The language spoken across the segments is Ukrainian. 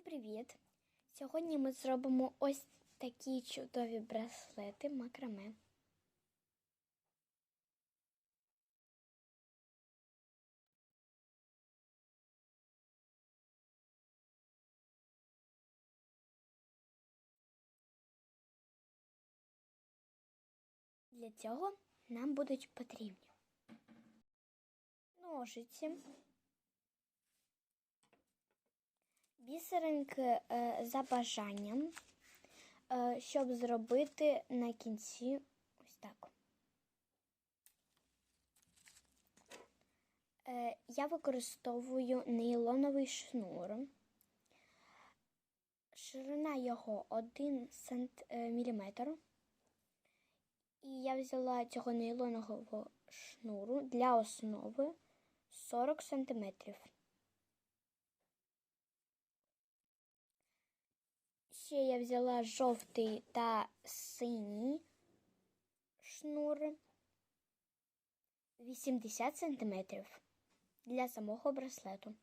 Всім привіт! Сьогодні ми зробимо ось такі чудові браслети макраме. Для цього нам будуть потрібні ножиці. Бісеринки е, за бажанням, е, щоб зробити на кінці ось так. Е, я використовую нейлоновий шнур. Ширина його 1 мм. І я взяла цього нейлонового шнуру для основи 40 см. Ще я взяла жовтий та синій шнур 80 см для самого браслету.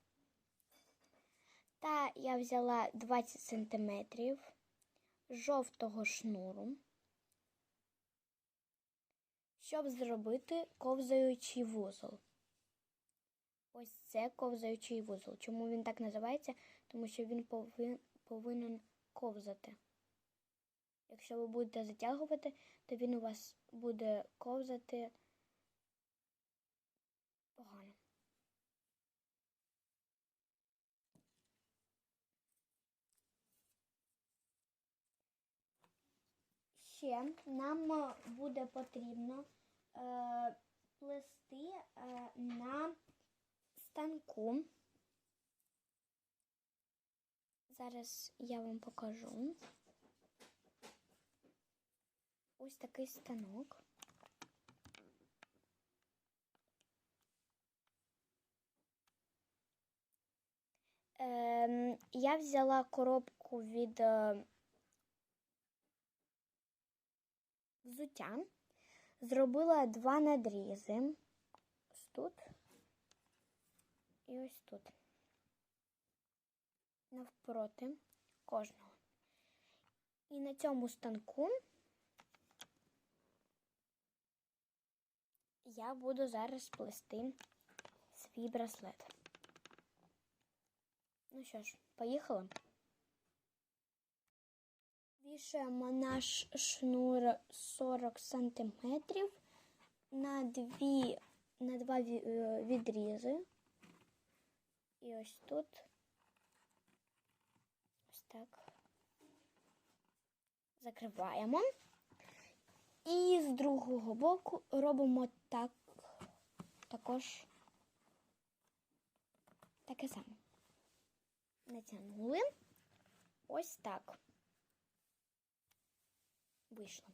Та я взяла 20 см жовтого шнуру, щоб зробити ковзаючий вузол. Ось це ковзаючий вузол. Чому він так називається? Тому що він повинен ковзати. Якщо ви будете затягувати, то він у вас буде ковзати погано. Ще нам буде потрібно е, плести е, на станку. Зараз я вам покажу ось такий станок. Ем, я взяла коробку від е, взуття, зробила два надрізи. Ось тут і ось тут навпроти кожного. І на цьому станку я буду зараз плести свій браслет. Ну що ж, поїхали. Вішаємо наш шнур 40 см на дві, на два е, відрізи. І ось тут Ось так. Закриваємо. І з другого боку робимо так, також таке саме. Натягнули. Ось так. Вийшло.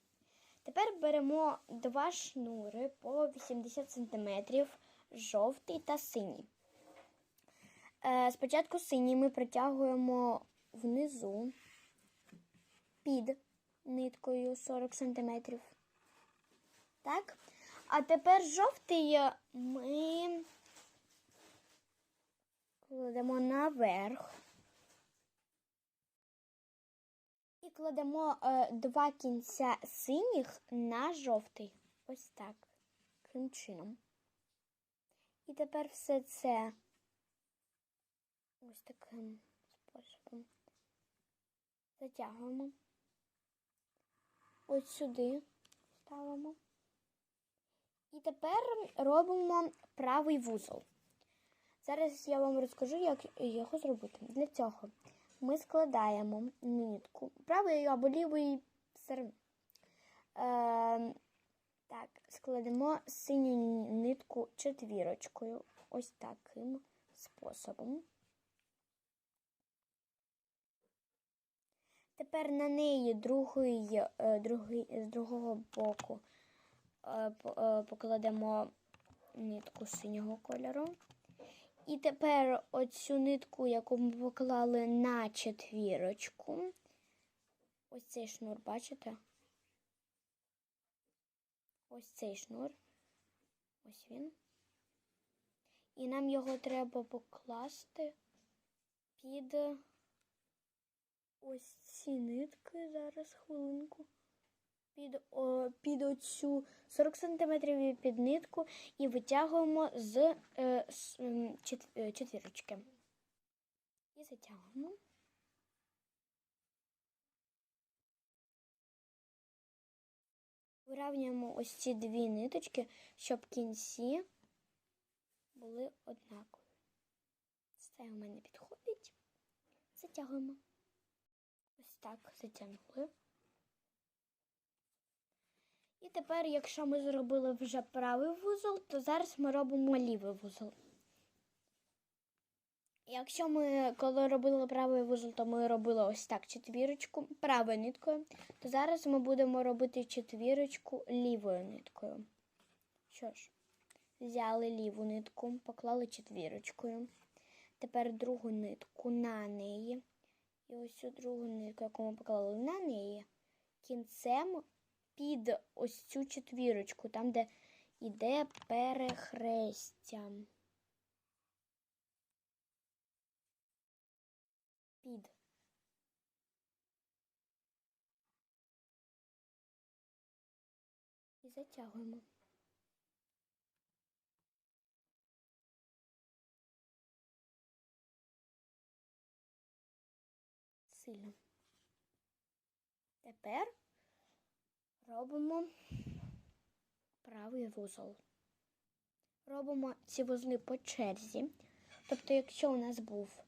Тепер беремо два шнури по 80 см, жовтий та синій. Е, спочатку синій ми протягуємо внизу під ниткою 40 см. Так? А тепер жовтий ми кладемо наверх і кладемо е, два кінця синіх на жовтий. Ось так. Таким чином. І тепер все це ось таким способом затягуємо. Ось сюди ставимо. І тепер робимо правий вузол. Зараз я вам розкажу, як його зробити. Для цього ми складаємо нитку правої або лівої сторони. Е, так, складемо синю нитку четвірочкою. Ось таким способом. Тепер на неї другий, е, другий, з другого боку е, е, покладемо нитку синього кольору. І тепер оцю нитку, яку ми поклали на четвірочку, ось цей шнур, бачите? Ось цей шнур. Ось він. І нам його треба покласти під ось ці нитки зараз хвилинку. Під, о, під оцю 40 см під нитку і витягуємо з, е, з е, четвірочки. І затягуємо. Вирівнюємо ось ці дві ниточки, щоб кінці були однакові. Це у мене підходить. Затягуємо. Так затягнули. І тепер, якщо ми зробили вже правий вузол, то зараз ми робимо лівий вузол. Якщо ми коли робили правий вузол, то ми робили ось так четвірочку правою ниткою, то зараз ми будемо робити четвірочку лівою ниткою. Що ж, взяли ліву нитку, поклали четвірочкою. Тепер другу нитку на неї. І ось цю другу нитку, яку ми поклали на неї, кінцем під ось цю четвірочку, там, де йде перехрестя. Під. І затягуємо. Сильно. Тепер робимо правий вузол. Робимо ці вузли по черзі. Тобто, якщо у нас був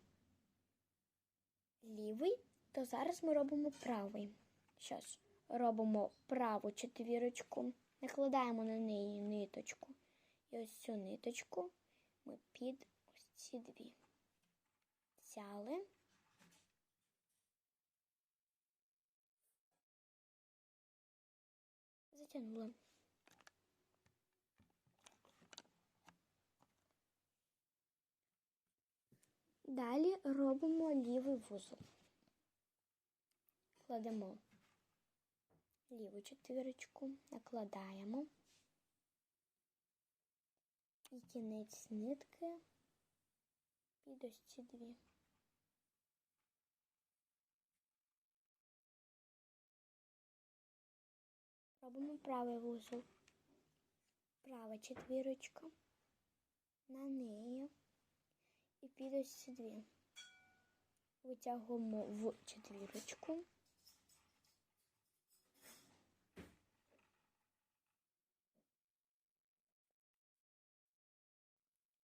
лівий, то зараз ми робимо правий. Щас робимо праву четвірочку, накладаємо на неї ниточку. І ось цю ниточку ми під ось ці дві. Взяли. Затягнули. Далі робимо лівий вузол. Кладемо ліву четвірочку, накладаємо і кінець нитки під ось ці дві. Робимо правий вузол. Права четвірочка на неї і під ось ці дві. Витягуємо в четвірочку.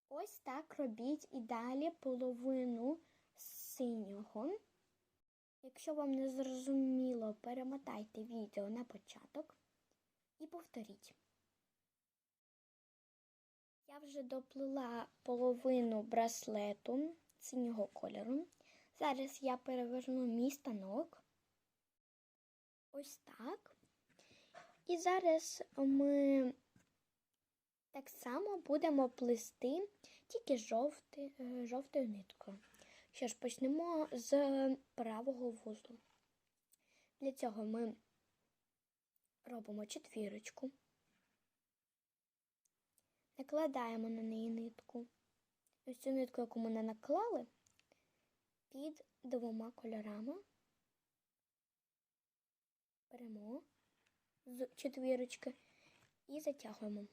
Ось так робіть і далі половину синього. Якщо вам не зрозуміло, перемотайте відео на початок і повторіть. Я вже доплила половину браслету синього кольору. Зараз я переверну мій станок. Ось так. І зараз ми так само будемо плести тільки жовти, е, жовтою ниткою. Що ж, почнемо з правого вузлу. Для цього ми робимо четвірочку, накладаємо на неї нитку. Ось цю нитку, яку ми не наклали, під двома кольорами беремо з четвірочки і затягуємо.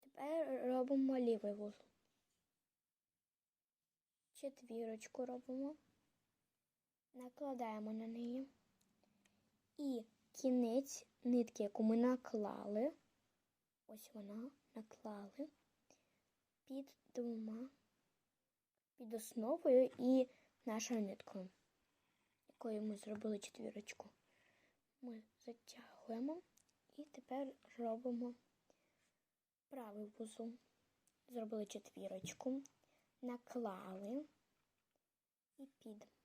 Тепер робимо лівий вузол. Четвірочку робимо, накладаємо на неї і кінець нитки, яку ми наклали, ось вона, наклали під двома, під основою і нашою ниткою, якою ми зробили четвірочку. Ми затягуємо і тепер робимо правий вузол. Зробили четвірочку, наклали і під.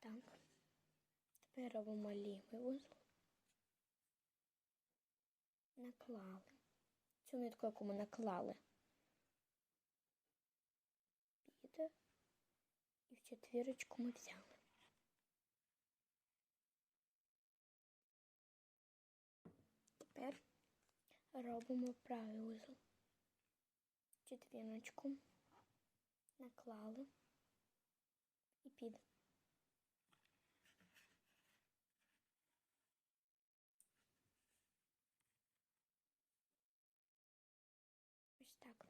Так. Тепер робимо лівий вузол. Наклали. Цю нитку, яку ми наклали. Під. І в четвірочку ми взяли. Тепер робимо правий вузол. Четвірочку наклали і під. Ось так.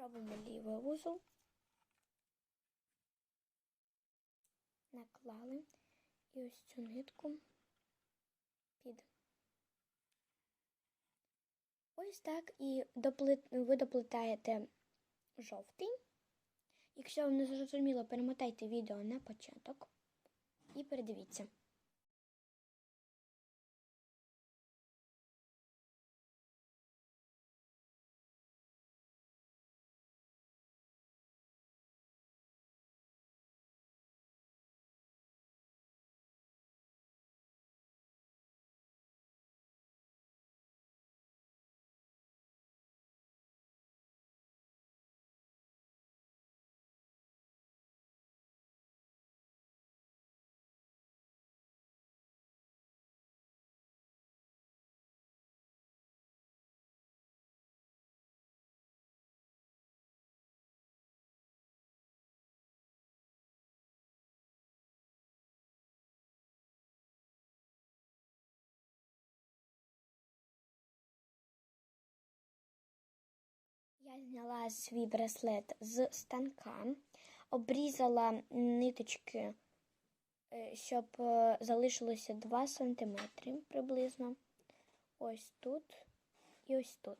Робимо лівий вузол. Наклали і ось цю нитку під. Ось так і ви доплетаєте жовтий. Якщо вам не зрозуміло, перемотайте відео на початок і передивіться. Зняла свій браслет з станка, обрізала ниточки, е, щоб е, залишилося 2 см приблизно. Ось тут і ось тут.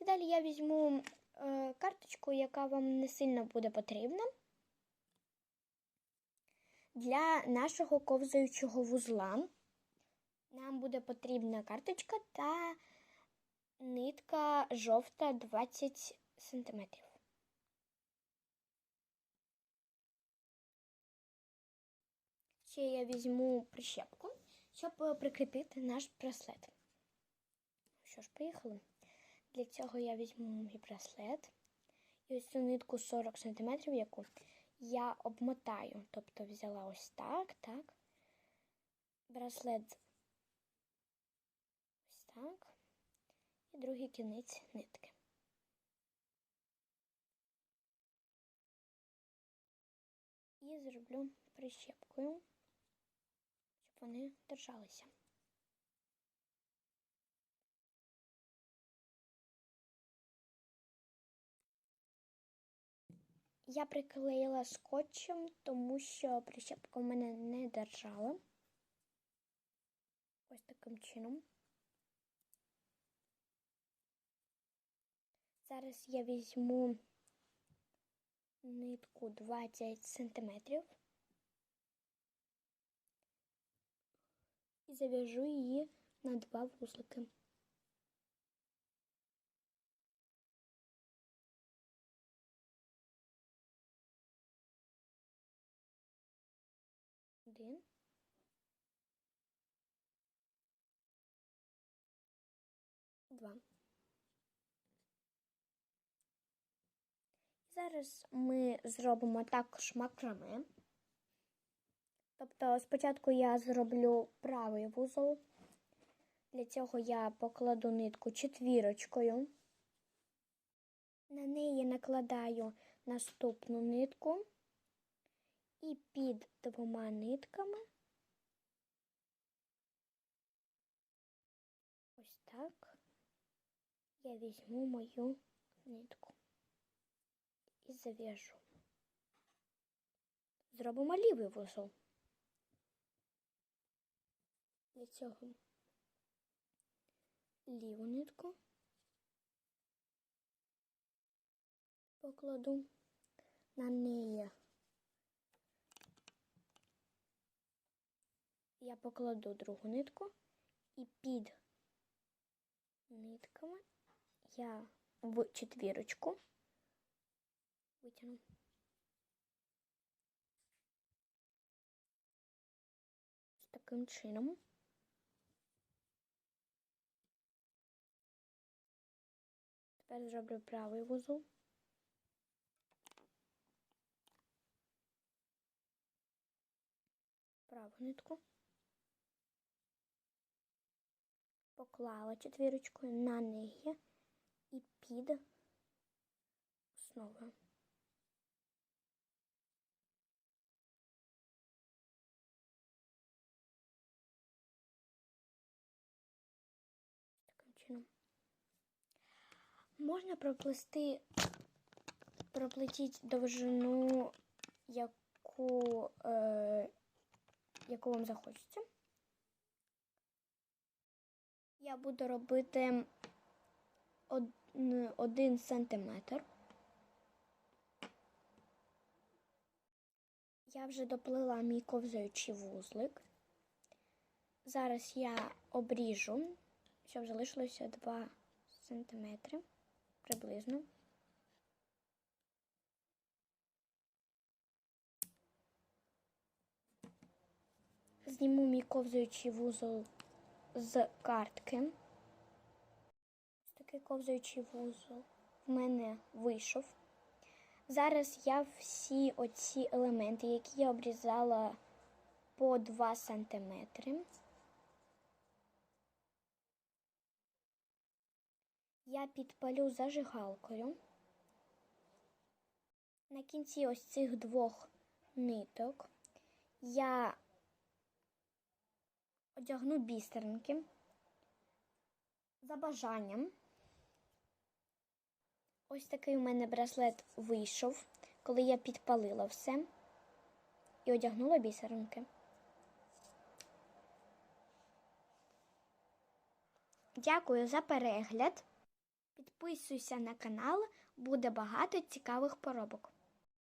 І далі я візьму е, карточку, яка вам не сильно буде потрібна для нашого ковзаючого вузла. Нам буде потрібна карточка та нитка жовта 20 см. Ще я візьму прищепку, щоб е, прикріпити наш браслет. Що ж, поїхали. Для цього я візьму мій браслет і ось цю нитку 40 см, яку я обмотаю. Тобто взяла ось так, так. Браслет ось так другий кінець нитки. І зроблю прищепкою, щоб вони держалися. Я приклеїла скотчем, тому що прищепка в мене не держала. Ось таким чином. Зараз я візьму нитку 20 сантиметрів і зав'яжу її на два вузлики. Один. Два. Зараз ми зробимо також макраме. Тобто спочатку я зроблю правий вузол. Для цього я покладу нитку четвірочкою. На неї накладаю наступну нитку і під двома нитками ось так я візьму мою нитку і зав'яжу. Зробимо лівий вузол. Для цього ліву нитку покладу на неї. Я покладу другу нитку і під нитками я в четвірочку витягну. З таким чином. Тепер зроблю правий вузол. Праву нитку. Поклала четвірочкою на неї і під основою. Можна проплести, проплетіть довжину, яку, е, яку вам захочеться. Я буду робити один сантиметр. Я вже доплила мій ковзаючий вузлик. Зараз я обріжу, щоб залишилося 2 сантиметри приблизно. Зніму мій ковзаючий вузол з картки. Ось такий ковзаючий вузол в мене вийшов. Зараз я всі оці елементи, які я обрізала по 2 сантиметри, я підпалю зажигалкою. На кінці ось цих двох ниток я одягну бісеринки за бажанням. Ось такий у мене браслет вийшов, коли я підпалила все і одягнула бісеринки. Дякую за перегляд. Підписуйся на канал, буде багато цікавих поробок.